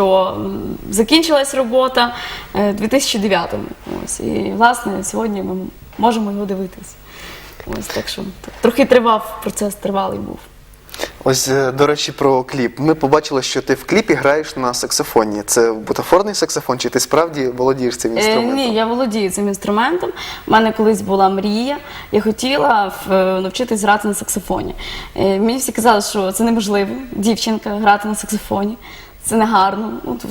що закінчилась робота е, 2009-му. Ось, і, власне, сьогодні ми можемо його дивитись. Ось, так що трохи тривав, процес тривалий був. Ось, е, до речі, про кліп. Ми побачили, що ти в кліпі граєш на саксофоні. Це бутафорний саксофон, чи ти справді володієш цим Е, інструментом? Ні, я володію цим інструментом. У мене колись була мрія. Я хотіла е, навчитись грати на саксофоні. Е, Мені всі казали, що це неможливо, дівчинка грати на саксофоні. Це не гарно. Ну, то-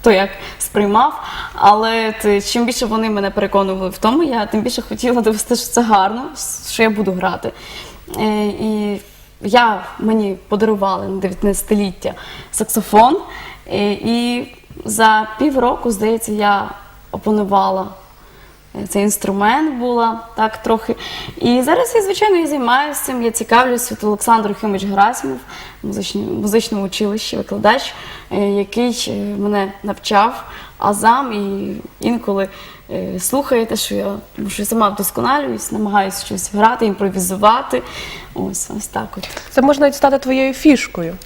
хто як сприймав. Але ти- чим більше вони мене переконували в тому, я тим більше хотіла довести, що це гарно, що я буду грати. Е, І я мені подарували на 19-ліття саксофон. Е, І за півроку, здається, я опанувала е, цей інструмент була так трохи. І зараз я, звичайно, і займаюся цим. Я цікавлюся від Олександр Юхимович Герасимов, музичне, музичному училищі, викладач, е, який е, мене навчав азам і інколи е, слухає те, що я, що я сама вдосконалююсь, намагаюся щось грати, імпровізувати. Ось, ось так от. Це може навіть стати твоєю фішкою.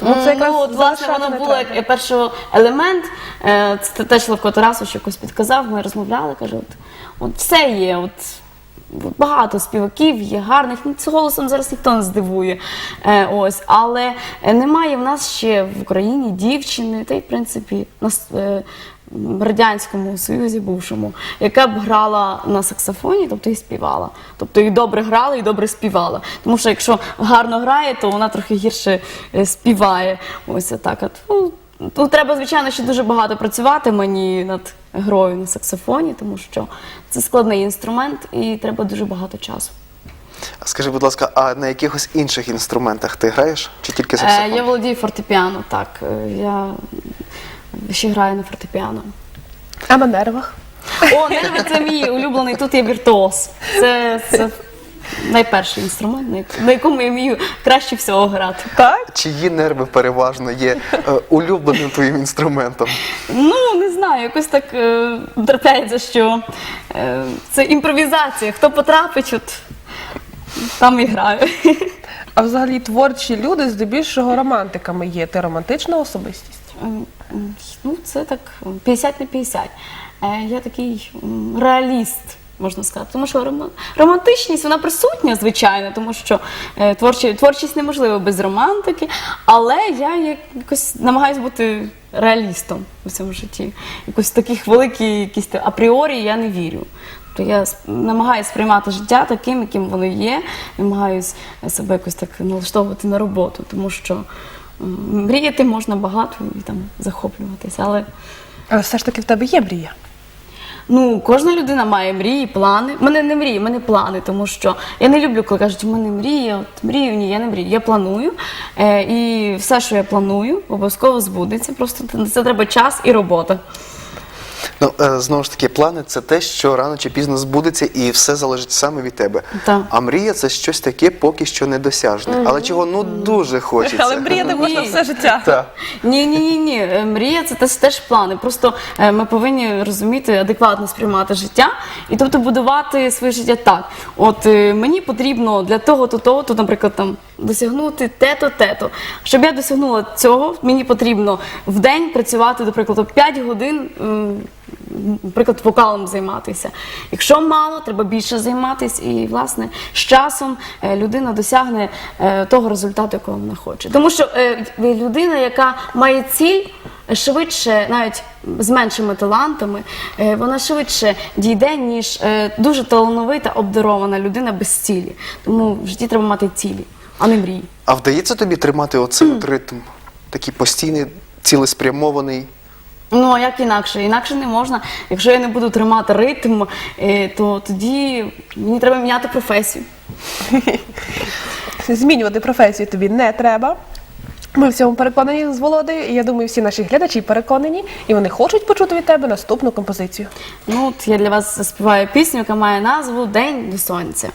Тому це якраз ну, от, власне, воно було як перший елемент. Е, Це теж Левко Тарасович якось підказав, ми розмовляли, каже, от, от все є, от, багато співаків є гарних, ну, це голосом зараз ніхто не здивує. Е, ось, але е, немає в нас ще в Україні дівчини, та й в принципі нас, е, Радянському Союзі бувшому, яка б грала на саксофоні, тобто і співала. Тобто і добре грала, і добре співала. Тому що якщо гарно грає, то вона трохи гірше е, співає. Ось отак. Ну, Тут треба, звичайно, ще дуже багато працювати мені над грою на саксофоні, тому що це складний інструмент і треба дуже багато часу. Скажи, будь ласка, а на якихось інших інструментах ти граєш? Чи тільки Е, саксофон? я володію фортепіано, так. Е, Я ще граю на фортепіано. А на нервах? О, нерви це мій улюблений, тут є віртуоз. Це, це найперший інструмент, на якому я вмію краще всього грати. Так? Чиї нерви переважно є е, улюбленим твоїм інструментом? Ну, не знаю, якось так е, трапляється, що е, це імпровізація. Хто потрапить, от там і граю. А взагалі творчі люди здебільшого романтиками є. Ти романтична особистість? Ну, це так 50 на 50. Е, Я такий реаліст. Можна сказати, тому що романтичність вона присутня, звичайно, тому що е, творчі, творчість неможлива без романтики, але я якось намагаюся бути реалістом у цьому житті. Якось таких великі якісь апріорі я не вірю. Тобто я намагаюся сприймати життя таким, яким воно є, намагаюся себе якось так налаштовувати на роботу, тому що мріяти можна багато і там захоплюватися, але Але все ж таки в тебе є мрія. Ну, кожна людина має мрії, плани. У мене не мрії, в мене плани, тому що я не люблю, коли кажуть, у мене мрія, от мрію, ні, я не мрію. Я планую. Е, і все, що я планую, обов'язково збудеться. Просто на це треба час і робота. Ну, е, знову ж таки, плани це те, що рано чи пізно збудеться, і все залежить саме від тебе. Так. А мрія це щось таке поки що недосяжне, але чого ну дуже хочеться. Але мріяти можна все життя. Так. Ні, ні, ні, ні. Е, Мрія це теж, плани. Просто е, ми повинні розуміти, адекватно сприймати життя і тобто будувати своє життя так. От мені потрібно для того, то того, то, наприклад, там досягнути те-то, те-то. Щоб я досягнула цього, мені потрібно в день працювати, до прикладу, 5 годин. Наприклад, вокалом займатися. Якщо мало, треба більше займатися, і власне з часом е, людина досягне е, того результату, якого вона хоче. Тому що е, людина, яка має ціль, швидше, навіть з меншими талантами, вона швидше дійде, ніж дуже талановита, обдарована людина без цілі. Тому в житті треба мати цілі, а не мрії. А вдається тобі тримати оцей от ритм, такий постійний, цілеспрямований. Ну а як інакше? Інакше не можна. Якщо я не буду тримати ритм, е, то тоді мені треба міняти професію. Змінювати професію тобі не треба. Ми в цьому переконані з Володою, і я думаю, всі наші глядачі переконані, і вони хочуть почути від тебе наступну композицію. Ну, от я для вас заспіваю пісню, яка має назву День до сонця.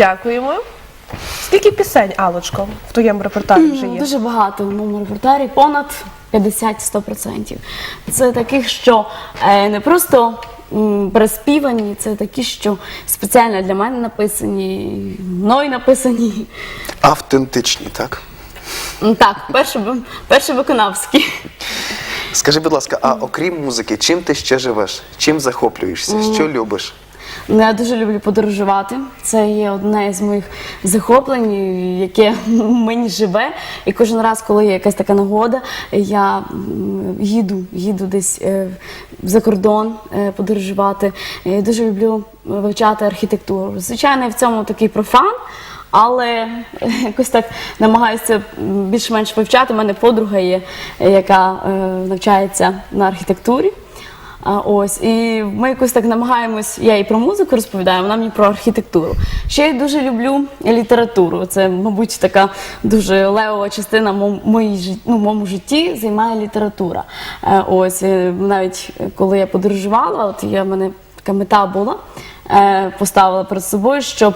Дякуємо. Скільки пісень, Алочко, в твоєму репертуарі вже є? Дуже багато в моєму репертуарі, понад 50-100%. Це таких, що е, не просто м, переспівані, це такі, що спеціально для мене написані, мною написані. Автентичні, так? М, Так, перші, перші виконавські. Скажи, будь ласка, а окрім музики, чим ти ще живеш? Чим захоплюєшся? Що любиш? Я дуже люблю подорожувати. Це є одне з моїх захоплень, яке мені живе. І кожен раз, коли є якась така нагода, я їду, їду десь е, за кордон е, подорожувати. Я дуже люблю вивчати архітектуру. Звичайно, в цьому такий профан. Але якось так намагаюся більш-менш вивчати. У мене подруга є, яка е, навчається на архітектурі. А, ось, і ми якось так намагаємось, я і про музику розповідаю, вона мені про архітектуру. Ще я дуже люблю літературу. Це, мабуть, така дуже левова частина моїй ну, моєму житті займає література. Е, ось, е, навіть коли я подорожувала, от я мене така мета була, е, поставила перед собою, щоб.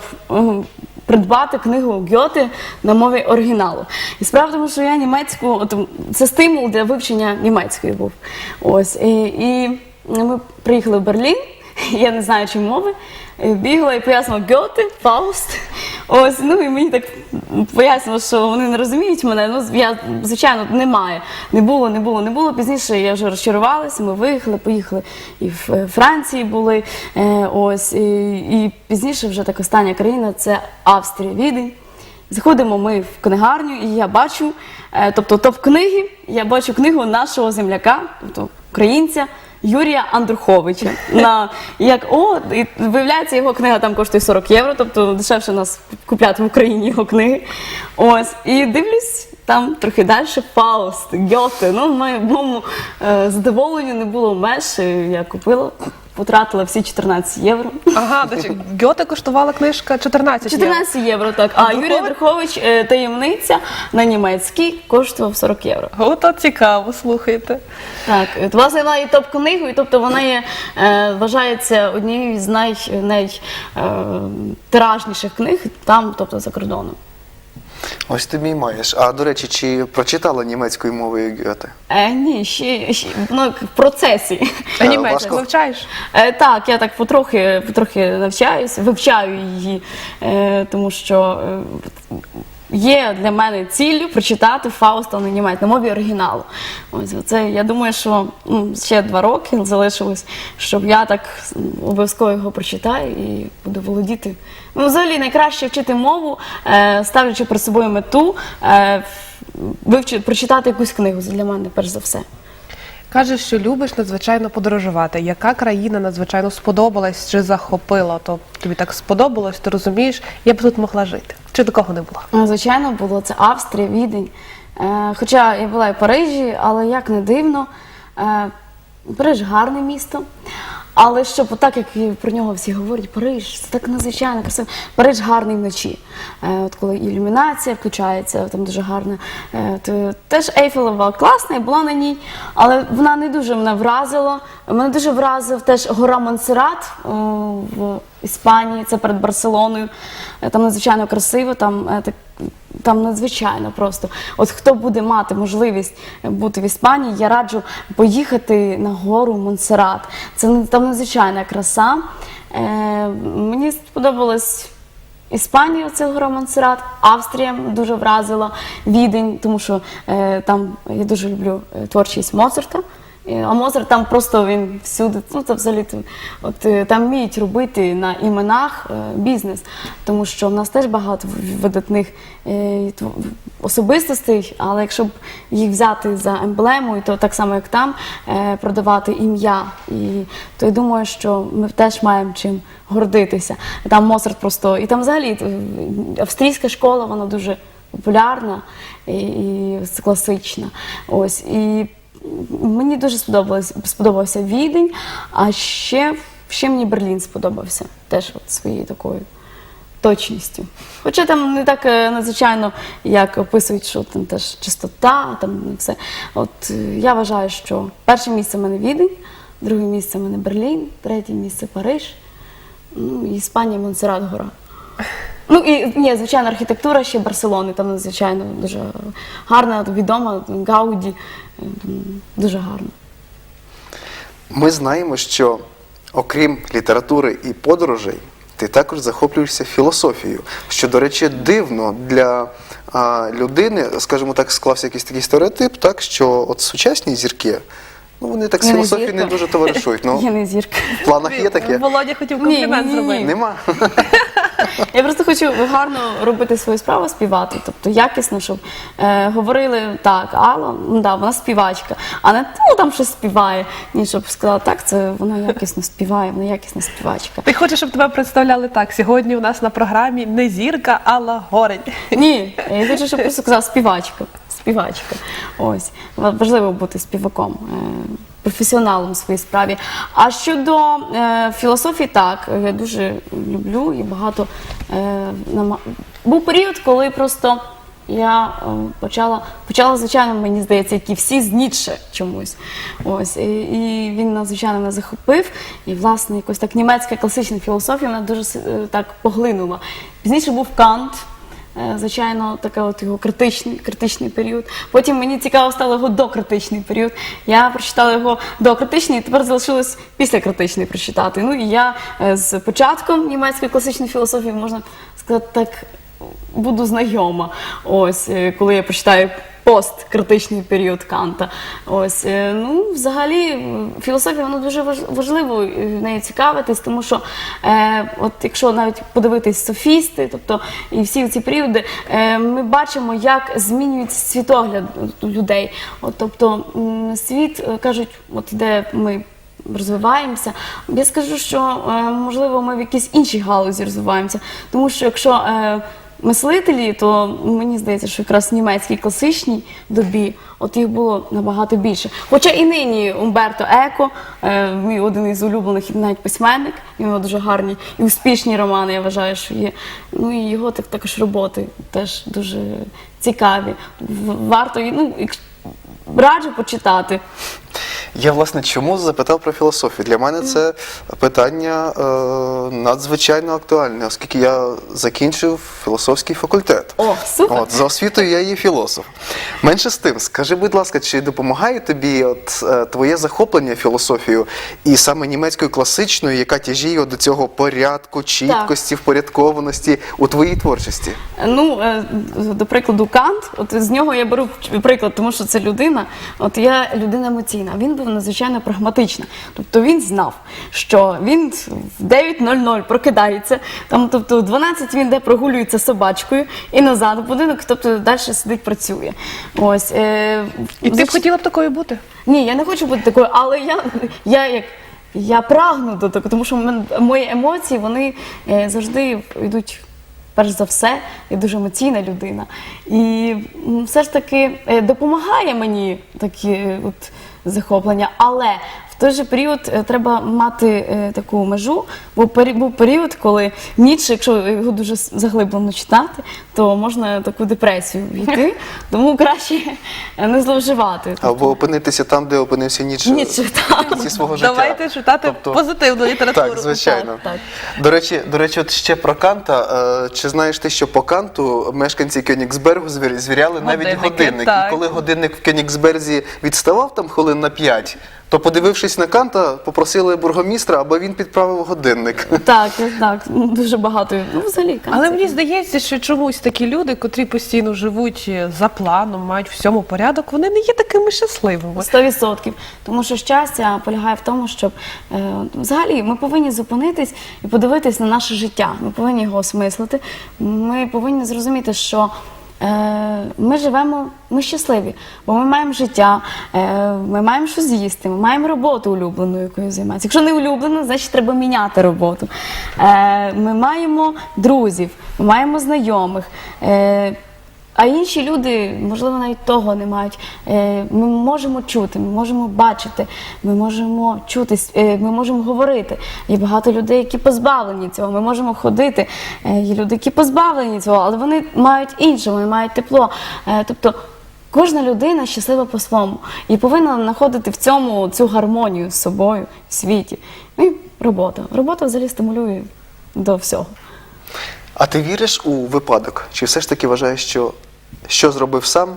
Придбати книгу Гьоти на мові оригіналу. І справа тому, що я німецьку, от, це стимул для вивчення німецької був. Ось. І, і ми приїхали в Берлін, я не знаю, чи мови, е, бігла і пояснила Гьоти, Фауст. Ось, ну і мені так пояснило, що вони не розуміють мене. Ну, я, звичайно, немає. Не було, не було, не було. Пізніше я вже розчарувалася, ми виїхали, поїхали і в е, Франції були. Е, ось, і, і пізніше вже так остання країна це Австрія, Відень. Заходимо ми в книгарню, і я бачу, тобто топ книги, я бачу книгу нашого земляка, тобто українця Юрія Андруховича. На як о, і виявляється, його книга там коштує 40 євро, тобто дешевше нас купляти в Україні його книги. Ось і дивлюсь. Там трохи далі Фауст, Гьоте. Ну, в моєму е, задоволенню не було меж. Я купила, потратила всі 14 євро. Ага, до речі, Гьоте коштувала книжка 14 євро. 14 євро, так. А Андрухович? Юрій Андрухович е, таємниця на німецький коштував 40 євро. Ото цікаво, слухайте. Так, от, власне, вона є топ-книгою, тобто вона є, е, вважається однією з най, най, е, книг там, тобто за кордоном. Ось ти мій маєш. А до речі, чи прочитала німецькою мовою Гьоте? Е, ні, ще, ще ну, в процесі. Е, німецьку важко. вивчаєш? Е, так, я так потрохи, потрохи навчаюся, вивчаю її, е, тому що е, є для мене ціллю прочитати Фауста на німецькій мові оригіналу. Ось це я думаю, що ну, ще два роки залишилось, щоб я так обов'язково його прочитаю і буду володіти. Ну, взагалі найкраще вчити мову, е, ставлячи перед собою мету, е, вивчити, прочитати якусь книгу для мене, перш за все. Кажеш, що любиш надзвичайно подорожувати. Яка країна надзвичайно сподобалась чи захопила? То тобі так сподобалось, ти розумієш, я б тут могла жити. Чи такого не було? Ну, Звичайно, було це Австрія, Відень. Е, хоча я була і в Парижі, але як не дивно, е, Париж гарне місто. Але щоб так, як про нього всі говорять, Париж, це так надзвичайно красиво. Париж гарний вночі. Е, от коли ілюмінація включається, там дуже гарна. Е, теж Ейфелева класна, я була на ній, але вона не дуже мене вразила. Мене дуже вразив теж гора Монсеррат е, в Іспанії, це перед Барселоною. Там надзвичайно красиво, там так. Там надзвичайно просто. От хто буде мати можливість бути в Іспанії, я раджу поїхати на гору Монсеррат. Це там надзвичайна краса. Е, мені сподобалось Іспанія, це гора Монсеррат, Австрія дуже вразила, Відень, тому що е, там я дуже люблю е, творчість Моцарта. І- А Моцарт там просто він всюди, ну це взагалі от е, там вміють робити на іменах е, бізнес, тому що в нас теж багато видатних е, особистостей, але якщо б їх взяти за емблемою, то так само як там продавати ім'я, і то я думаю, що ми теж маємо чим гордитися. Там Моцарт просто і там взагалі австрійська школа, вона дуже популярна і, і класична. Ось і мені дуже сподобалось, сподобався Відень, а ще, ще мені Берлін сподобався теж от своєю такою точністю. Хоча там не так е, надзвичайно, як описують, що там теж чистота, там все. От е, я вважаю, що перше місце в мене Відень, друге місце в мене Берлін, третє місце Париж, ну Іспанія, Монсеррат гора. Ну і ні, звичайно, архітектура ще Барселони, там надзвичайно дуже гарна, відома, Гауді, дуже гарно. Ми знаємо, що окрім літератури і подорожей, ти також захоплюєшся філософією, що, до речі, дивно для а, людини, скажімо так, склався якийсь такий стереотип, так що от сучасні зірки, ну вони так з Я не філософією не дуже товаришують. Я Ну, не зірка. в планах є таке? Володя хотів комплімент ні, ні, ні. зробити. Нема. Я просто хочу гарно робити свою справу, співати, тобто якісно, щоб е, говорили так, Алла, ну да, вона співачка, а не ну там щось співає. Ні, щоб сказала, так, це вона якісно співає, вона якісна співачка. Ти хочеш, щоб тебе представляли так. Сьогодні у нас на програмі не зірка, Алла Горень. Ні, я хочу, щоб просто сказала співачка. Співачка. Ось. Важливо бути співаком, е, професіоналом в своїй справі. А щодо е, філософії, так, я дуже люблю і багато е, нама... був період, коли просто. Я е, почала, почала, звичайно, мені здається, як і всі з Ніцше чомусь. Ось, і, і він надзвичайно мене захопив. І, власне, якось так німецька класична філософія мене дуже е, так поглинула. Пізніше був Кант, Звичайно, такий от його критичний, критичний період. Потім мені цікаво стало його докритичний період. Я прочитала його докритичний, і тепер залишилось післякритичний прочитати. Ну і я е, з початком німецької класичної філософії, можна сказати, так буду знайома. Ось, е, коли я прочитаю посткритичний період Канта. Ось, е, ну, взагалі, філософія вона дуже важ- важливо е, нею цікавитись, тому що, е, от якщо навіть подивитись софісти, тобто і всі ці періоди, е, ми бачимо, як змінюється світогляд людей. От, тобто світ, е, кажуть, от де ми розвиваємося. Я скажу, що можливо ми в якійсь іншій галузі розвиваємося, тому що якщо мислителі, то мені здається, що якраз німецькій класичній добі от їх було набагато більше. Хоча і нині Умберто Еко, е, мій один із улюблених навіть письменник, він дуже гарні і успішні романи, я вважаю, що є. Ну і його так також роботи теж дуже цікаві. Варто ну, раджу почитати. Я власне чому запитав про філософію? Для мене це питання е, надзвичайно актуальне, оскільки я закінчив філософський факультет. О, супер! От, за освітою я є філософ. Менше з тим, скажи, будь ласка, чи допомагає тобі от, е, твоє захоплення філософією і саме німецькою класичною, яка тяжіє до цього порядку, чіткості, впорядкованості у твоїй творчості? Ну, е, до прикладу, Кант, от з нього я беру приклад, тому що це людина. От я людина емоційна. Він був надзвичайно прагматичний. Тобто він знав, що він в 9.00 прокидається, там, тобто в 12 він де прогулюється собачкою і назад в будинок, тобто далі сидить, працює. Ось, е, І ти б хотіла б такою бути? ні, я не хочу бути такою, але я, я як. Я прагну до того, тому що мої емоції вони е, завжди йдуть. Перш за все, я дуже емоційна людина. І все ж таки е, допомагає мені такі е, от захоплення. Але в той же період е, треба мати е, таку межу. Бо пері- був період, коли ніч, якщо його дуже с- заглиблено читати, то можна таку депресію війти. Тому краще е, не зловживати. Або опинитися там, де опинився Ніч так. в свого життя. Давайте читати Тобто- позитивну літературу. Так, звичайно. Так, До речі, до речі, от ще про Канта. Е, Чи знаєш ти, що по Канту мешканці Кёнігсбергу звір- звіряли навіть Годинники, годинник. так. І коли годинник в Кёнігсберзі відставав там хвилин на 5, то подивившись на Канта, попросили бургомістра, аби він підправив годинник. Так, так, дуже багато. Ну, взагалі, Але мені здається, що чомусь такі люди, котрі постійно живуть за планом, мають всьому порядок, вони не є такими щасливими. Сто відсотків. Тому що щастя полягає в тому, щоб е, взагалі ми повинні зупинитись і подивитись на наше життя. Ми повинні його осмислити. Ми повинні зрозуміти, що е, ми живемо, ми щасливі, бо ми маємо життя, е, ми маємо що з'їсти, ми маємо роботу улюблену, якою займатися. Якщо не улюблена, значить треба міняти роботу. Е, ми маємо друзів, ми маємо знайомих. А інші люди, можливо, навіть того не мають. Е, Ми можемо чути, ми можемо бачити, ми можемо чути, е, ми можемо говорити. Є багато людей, які позбавлені цього. Ми можемо ходити. Е, Є люди, які позбавлені цього, але вони мають інше, вони мають тепло. Тобто кожна людина щаслива по-своєму і повинна знаходити в цьому цю гармонію з собою в світі. Ну і робота. Робота взагалі стимулює до всього. А ти віриш у випадок? Чи все ж таки вважаєш, що що зробив сам,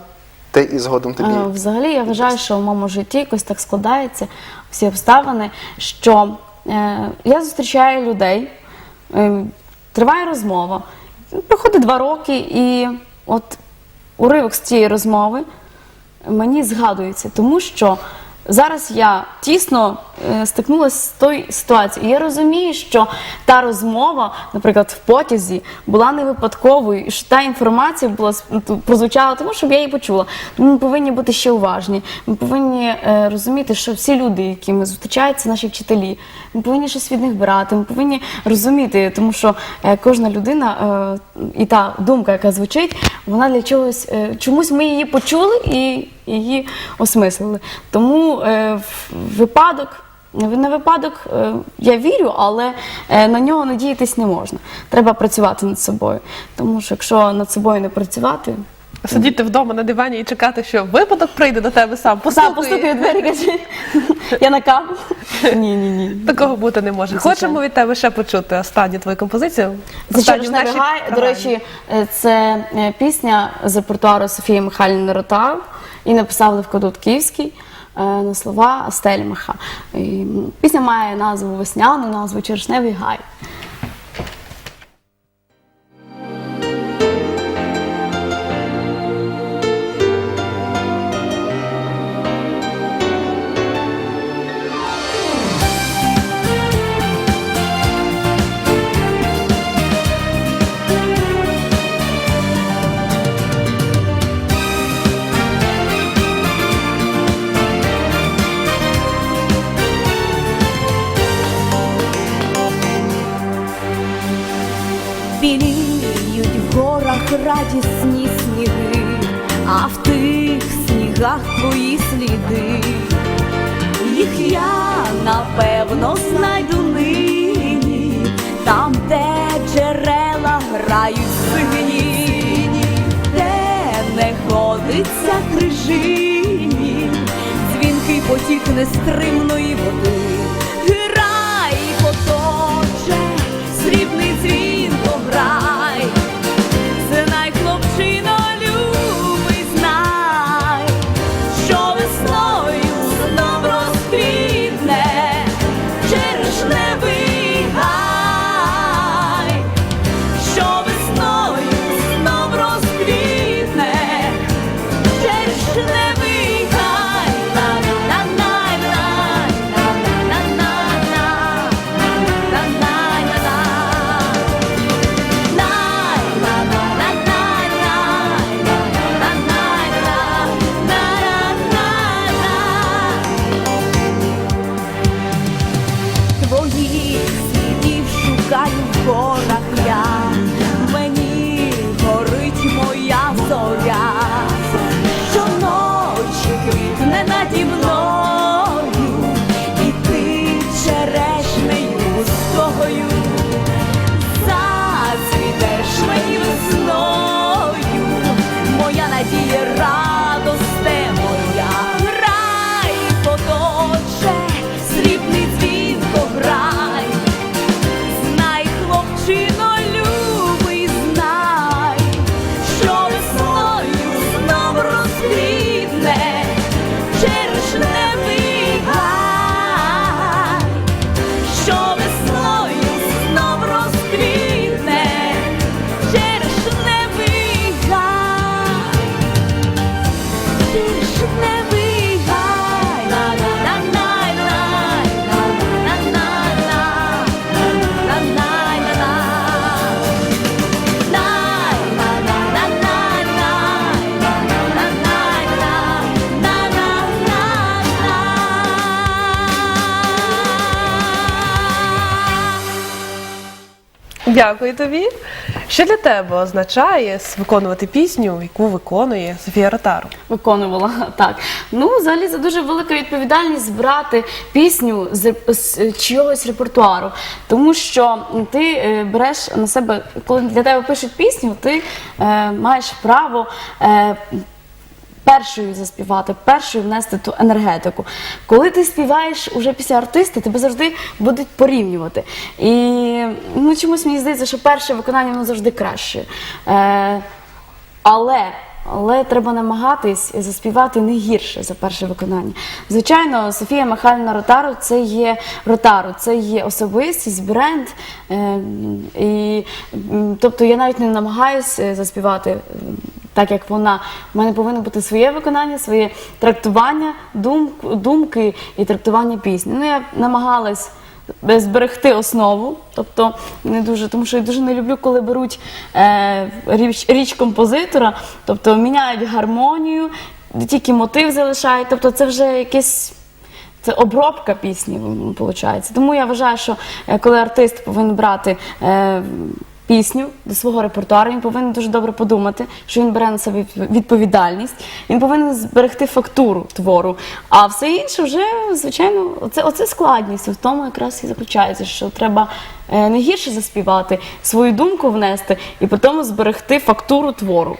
те і згодом тобі? Е, Взагалі, я вважаю, що в моєму житті якось так складається всі обставини, що е, я зустрічаю людей, е, триває розмова, проходить два роки, і от уривок з цієї розмови мені згадується, тому що зараз я тісно стикнулася з тою ситуацією. Я розумію, що та розмова, наприклад, в потязі була не випадковою, і що та інформація була ну, прозвучала, тому щоб я її почула. Тому ми повинні бути ще уважні. Ми повинні е, розуміти, що всі люди, які ми зустрічають, це наші вчителі. Ми повинні щось від них брати. Ми повинні розуміти, тому що е, кожна людина е, і та думка, яка звучить, вона для чогось е, чомусь ми її почули і її осмислили. Тому е, випадок. На випадок е, я вірю, але е, на нього надіятись не можна. Треба працювати над собою. Тому що якщо над собою не працювати, Сидіти вдома на дивані і чекати, що випадок прийде до тебе сам. постукає, Постукає. постукає двері, каже, я на каву. Ні, ні, ні. Такого бути не може. Хочемо від тебе ще почути останню твою композицію. Це Останню «Черешневий. До речі, е, це пісня з репертуару Софії Михайлівни Ротав і написав Левко Дудківський на слова Стельмаха. Пісня має назву весняну, назву Черешневий гай. Ходиться крижині, дзвінкий потік нестримної води. Твоїх слідів шукаю Дякую тобі. Що для тебе означає виконувати пісню, яку виконує Софія Ротару? виконувала так. Ну, взагалі, це дуже велика відповідальність збирати пісню з, з чогось репертуару. Тому що ти е, береш на себе, коли для тебе пишуть пісню, ти е, маєш право. Е, першою заспівати, першою внести ту енергетику. Коли ти співаєш уже після артиста, тебе завжди будуть порівнювати. І ну, чомусь мені здається, що перше виконання воно завжди краще. Е, але, але треба намагатись заспівати не гірше за перше виконання. Звичайно, Софія Михайлівна Ротару це є Ротару, це є особистість, бренд. Е, і, тобто я навіть не намагаюся заспівати. е, Так як вона, в мене повинно бути своє виконання, своє трактування, думк, думки і трактування пісні. Ну, я намагалась зберегти основу, тобто не дуже, тому що я дуже не люблю, коли беруть е, річ, річ композитора, тобто міняють гармонію, тільки мотив залишають, тобто це вже якесь. Це обробка пісні, виходить. Тому я вважаю, що е, коли артист повинен брати е, пісню до свого репертуару, він повинен дуже добре подумати, що він бере на себе відповідальність, він повинен зберегти фактуру твору. А все інше вже, звичайно, оце, оце складність. В тому якраз і заключається, що треба е, не гірше заспівати, свою думку внести і потім зберегти фактуру твору.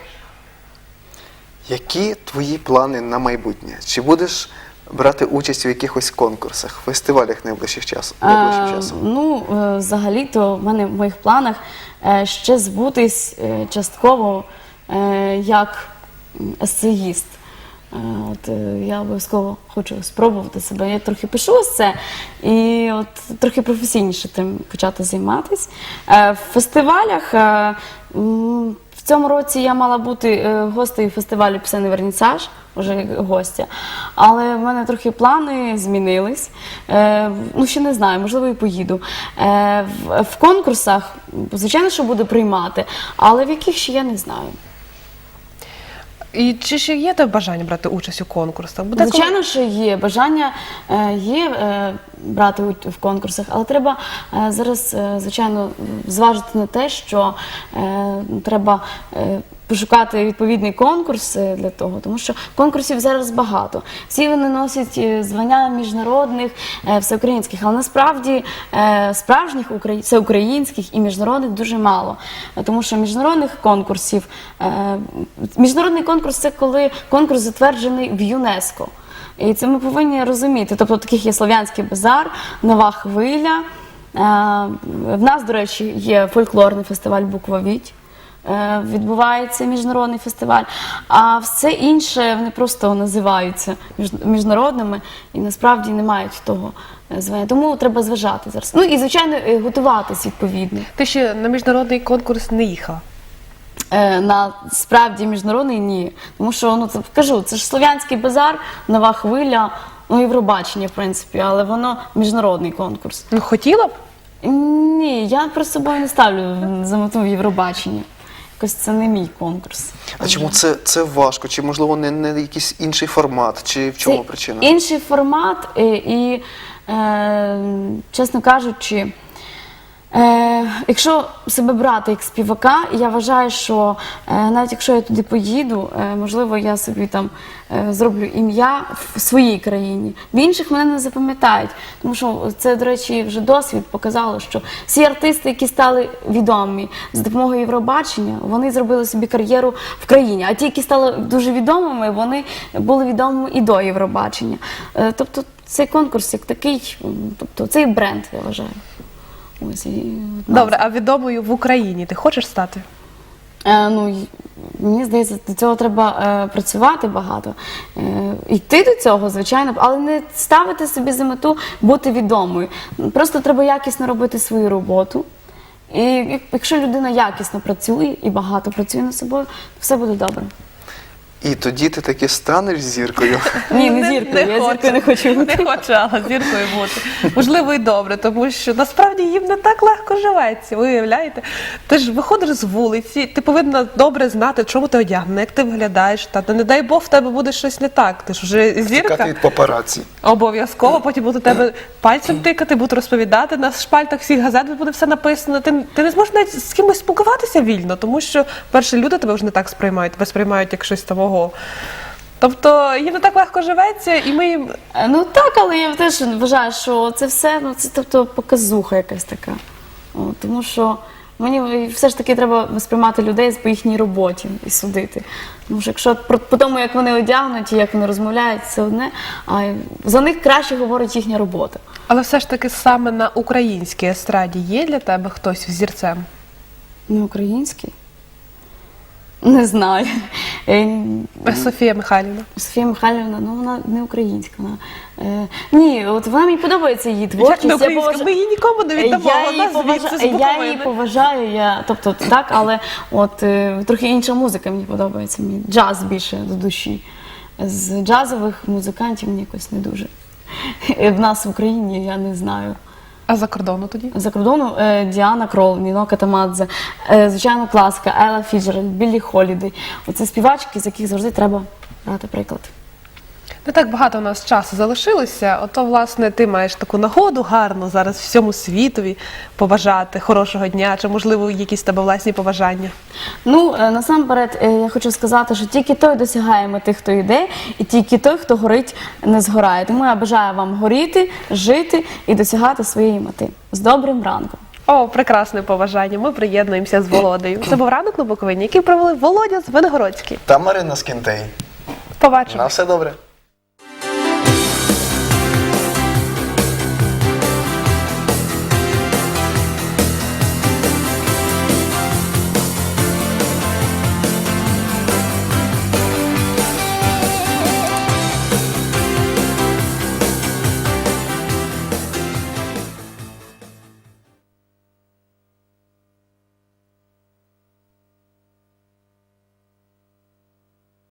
Які твої плани на майбутнє? Чи будеш брати участь у якихось конкурсах, фестивалях найближчих час, найближчим часом? Ну, е, взагалі-то в мене в моїх планах е, ще збутись е, частково як есеїст. От я обов'язково хочу спробувати себе. Я трохи пишу ось це і от трохи професійніше тим почати займатися. В фестивалях цьому році я мала бути е, гостею фестивалю Псени Вернісаж, як гостя. Але в мене трохи плани змінились. Е, ну, ще не знаю, можливо, і поїду. Е, в конкурсах, звичайно, що буду приймати, але в яких ще я не знаю. І чи ще є тебе бажання брати участь у конкурсах? Бо деколи- Звичайно, що є бажання е, є е, брати у- в конкурсах, але треба е, зараз, звичайно, зважити на те, що треба пошукати відповідний конкурс е, для того, тому що конкурсів зараз багато. Всі вони носять е, звання міжнародних, е, всеукраїнських, але насправді справжніх украї- всеукраїнських і міжнародних дуже мало. Тому що міжнародних конкурсів, міжнародний конкурс це коли конкурс затверджений в ЮНЕСКО. І це ми повинні розуміти. Тобто таких є Слов'янський базар, Нова хвиля. В нас, до речі, є фольклорний фестиваль Буквовідь. Е, Відбувається міжнародний фестиваль, а все інше вони просто називаються міжнародними і насправді не мають того е, звання. Тому треба зважати зараз. Ну і звичайно е, готуватись відповідно. Ти ще на міжнародний конкурс не їхала. Е, На справді міжнародний ні. Тому що ну це кажу, це ж слов'янський базар, нова хвиля, ну Євробачення, в принципі, але воно міжнародний конкурс. Ну хотіла б? Ні, я про собою не ставлю за мету Євробачення. Якось це не мій конкурс. А чому це, це важко? Чи можливо не, не якийсь інший формат? Чи в чому Це причина? Інший формат, і, і е, чесно кажучи, е, якщо себе брати як співака, я вважаю, що е, навіть якщо я туди поїду, е, можливо, я собі там е, зроблю ім'я в своїй країні. В інших мене не запам'ятають. Тому що це, до речі, вже досвід показало, що всі артисти, які стали відомі з допомогою Євробачення, вони зробили собі кар'єру в країні. А ті, які стали дуже відомими, вони були відомими і до Євробачення. Е, Тобто цей конкурс як такий, тобто цей бренд, я вважаю. Ось, і, Добре, а відомою в Україні ти хочеш стати? Е, ну, й- мені здається, до цього треба е, працювати багато. Е, йти до цього, звичайно, але не ставити собі за мету бути відомою. Просто треба якісно робити свою роботу. І як- якщо людина якісно працює і багато працює над собою, то все буде добре. І тоді ти таки станеш зіркою. Ні, не зіркою, я зіркою не хочу бути. Не хочу, але зіркою бути. Можливо, і добре, тому що насправді їм не так легко живеться. Ви уявляєте? Ти ж виходиш з вулиці, ти повинна добре знати, чому ти одягнена, як ти виглядаєш. Та не дай Бог, в тебе буде щось не так. Ти ж вже зірка. від папараці. Обов'язково потім будуть тебе пальцем тикати, будуть розповідати на шпальтах всіх газет буде все написано. Ти, ти не зможеш навіть з кимось спілкуватися вільно, тому що перше люди тебе вже не так сприймають, тебе сприймають як щось самого. Тобто їм не так легко живеться, і ми їм Е, Ну так, але я теж вважаю, що це все, ну це тобто показуха якась така. О, тому що Мені все ж таки треба сприймати людей по їхній роботі і судити. Тому що якщо про- по тому, як вони одягнуті, як вони розмовляють, це одне, а за них краще говорить їхня робота. Але все ж таки саме на українській естраді є для тебе хтось взірцем? Не український? Не знаю. Е, Софія Михайлівна. Софія Михайлівна, ну вона не українська. Вона, е, ні, от вона мені подобається її творчість. Я українська? поважа- Ми її нікому не віддамо, я її, поважа... я її поважаю, я, тобто так, але от е, трохи інша музика мені подобається. Мені джаз більше до душі. З джазових музикантів мені якось не дуже. Е, В нас в Україні я не знаю. А за кордону тоді? За кордону е, Діана Крол, Ніно Катамадзе, е, звичайно, класика, Елла Фіджеральд, Біллі Холідей. Оце співачки, з яких завжди треба брати приклад. Не так багато у нас часу залишилося. Ото, власне, ти маєш таку нагоду гарно зараз всьому світові побажати хорошого дня, чи можливо якісь тебе власні побажання. Ну, е, насамперед, е, я хочу сказати, що тільки той досягає мети, хто йде, і тільки той, хто горить, не згорає. Тому я бажаю вам горіти, жити і досягати своєї мети. З добрим ранком. О, прекрасне побажання. Ми приєднуємося з Володею. Це був ранок на Буковині, який провели Володя з Виногородський. Та Марина Скінтей. Побачимо. На все добре.